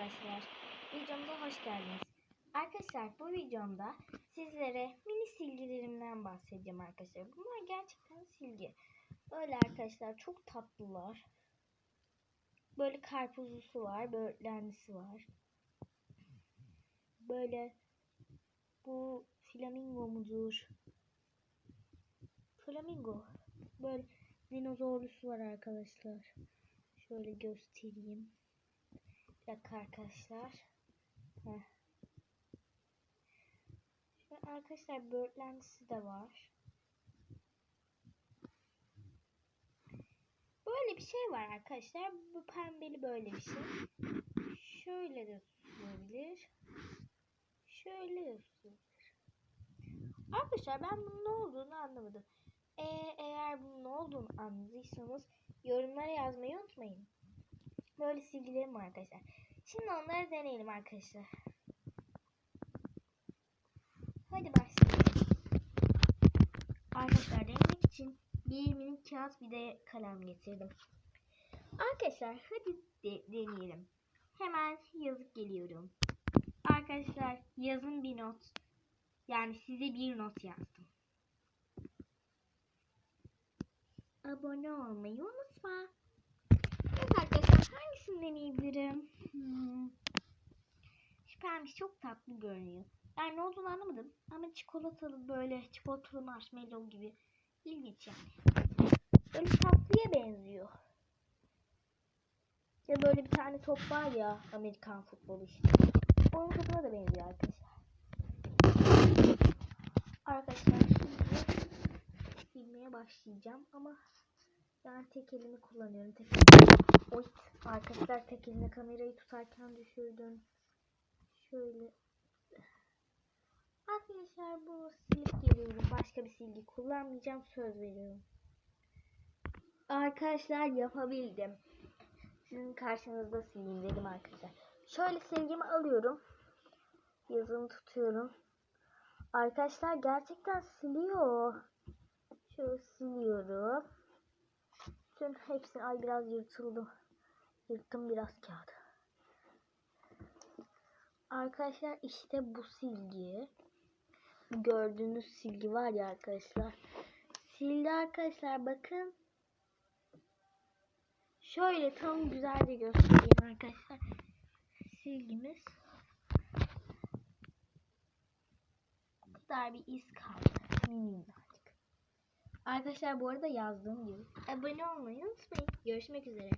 arkadaşlar. Videomuza hoş geldiniz. Arkadaşlar bu videomda sizlere mini silgilerimden bahsedeceğim arkadaşlar. Bunlar gerçekten silgi. Böyle arkadaşlar çok tatlılar. Böyle karpuzlusu var, böğürtlenlisi var. Böyle bu flamingo mudur? Flamingo. Böyle dinozorlusu var arkadaşlar. Şöyle göstereyim. Dakika arkadaşlar. Heh. Arkadaşlar böğürtlenlisi de var. Böyle bir şey var arkadaşlar. Bu pembeli böyle bir şey. Şöyle de tutulabilir. Şöyle de tutulabilir. Arkadaşlar ben bunun ne olduğunu anlamadım. Ee, eğer bunun ne olduğunu anladıysanız yorumlara yazmayı unutmayın. Böyle silgilerim var arkadaşlar. Şimdi onları deneyelim arkadaşlar. Hadi başlayalım. Arkadaşlar denemek için bir minik kağıt bir de kalem getirdim. Arkadaşlar hadi de- deneyelim. Hemen yazıp geliyorum. Arkadaşlar yazın bir not. Yani size bir not yazdım. Abone olmayı unutma. Hangisini deneyebilirim? Hmm. Şu pembiş çok tatlı görünüyor. Yani ne olduğunu anlamadım. Ama çikolatalı böyle çikolatalı marshmallow gibi ilginç yani. Böyle tatlıya benziyor. Ya böyle bir tane top var ya Amerikan futbolu işte. Onun topuna da benziyor arkadaşlar. Arkadaşlar şimdi silmeye başlayacağım ama ben tek elimi kullanıyorum. Tek Oy, arkadaşlar tek elimle kamerayı tutarken düşürdüm. Şöyle. Arkadaşlar bu silip geliyorum. Başka bir silgi kullanmayacağım. Söz veriyorum. Arkadaşlar yapabildim. Sizin karşınızda sileyim dedim arkadaşlar. Şöyle silgimi alıyorum. Yazını tutuyorum. Arkadaşlar gerçekten siliyor. Şöyle siliyorum. Tüm hepsini ay biraz yırtıldı. Yırttım biraz kağıdı. Arkadaşlar işte bu silgi. Gördüğünüz silgi var ya arkadaşlar. Sildi arkadaşlar bakın. Şöyle tam güzelce göstereyim arkadaşlar. Silgimiz. Bu kadar bir iz kaldı. Minnacık. Arkadaşlar bu arada yazdığım gibi abone olmayı unutmayın. Görüşmek üzere.